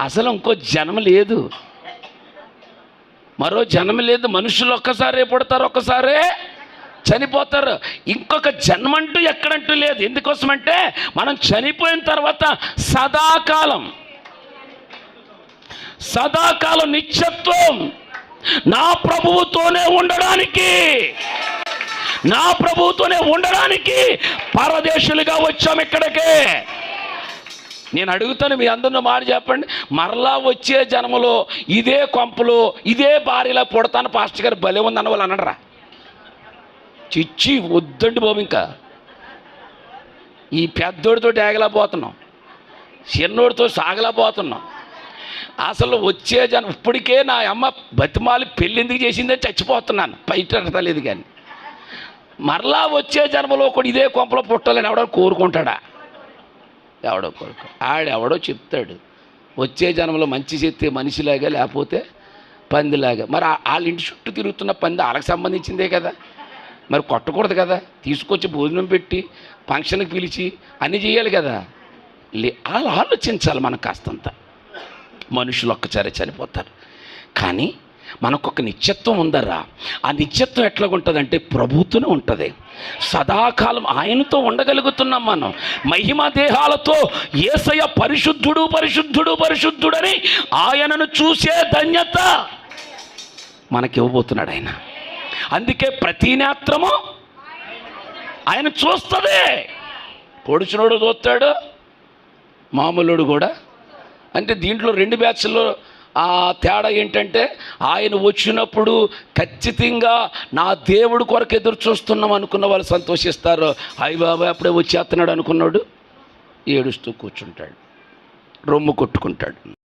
అసలు ఇంకో జన్మ లేదు. మరో జన్మ లేదు. మనుషులు ఒక్కసారే పుడతారు ఒక్కసారే చనిపోతారు. ఇంకొక జన్మంటూ ఎక్కడంటూ లేదు. ఎందుకోసమంటే మనం చనిపోయిన తర్వాత సదాకాలం సదాకాలం నిత్యత్వం నా ప్రభువుతోనే ఉండడానికి నా ప్రభువుతోనే ఉండడానికి పరదేశులుగా వచ్చాం ఇక్కడికే. నేను అడుగుతాను మీ అందరిని మాట చెప్పండి. మరలా వచ్చే జన్మలో ఇదే కొంపలో ఇదే భార్యలా పుడతాను పాస్టర్ గారు భలే ఉందన్న వాళ్ళు అనడరా చిచ్చి వద్దండి బాబు ఇంకా. ఈ పెద్దోడితో ఏగలేకపోతున్నాం చిన్నోడితో సాగలేకపోతున్నాం. అసలు వచ్చే జనం ఇప్పటికే నా అమ్మ బతిమాలి పెళ్ళెందుకు చేసిందని చచ్చిపోతున్నాను. బయట లేదు కానీ. మరలా వచ్చే జన్మలో కూడా ఇదే కొంపలో పుట్టాలని ఎవడో కోరుకుంటాడా? ఎవడో కొడుకు. ఆడెవడో చెప్తాడు. వచ్చే జన్మలో మంచి చేస్తే మనిషిలాగా లేకపోతే పందిలాగా. మరి వాళ్ళ ఇంటి చుట్టూ తిరుగుతున్న పంది వాళ్ళకి సంబంధించిందే కదా. మరి కొట్టకూడదు కదా. తీసుకొచ్చి భోజనం పెట్టి ఫంక్షన్కి పిలిచి అన్నీ చేయాలి కదా. లే వాళ్ళు ఆలోచించాలి మనకు కాస్తంత. మనుషులు ఒక్కసారి చనిపోతారు. కానీ మనకొక నిత్యత్వం ఉందరా? ఆ నిత్యత్వం ఎట్లాగుంటుందంటే ప్రభుత్వనే ఉంటుంది. సదాకాలం ఆయనతో ఉండగలుగుతున్నాం మనం. మహిమ దేహాలతో ఏసయ పరిశుద్ధుడు పరిశుద్ధుడు పరిశుద్ధుడని ఆయనను చూసే ధన్యత మనకి ఇవ్వబోతున్నాడు ఆయన. అందుకే ప్రతి నేత్రము ఆయన చూస్తుంది. పొడిచినోడు చూస్తాడు మామూలుడు కూడా. అంటే దీంట్లో రెండు బ్యాచ్ల్లో ఆ తేడా ఏంటంటే ఆయన వచ్చినప్పుడు ఖచ్చితంగా నా దేవుడు కొరకు ఎదురు చూస్తున్నాం అనుకున్న వాళ్ళు సంతోషిస్తారు. అయ్య బాబాయ్ అప్పుడే వచ్చేస్తున్నాడు అనుకున్నాడు. ఏడుస్తూ కూర్చుంటాడు. రొమ్ము కొట్టుకుంటాడు.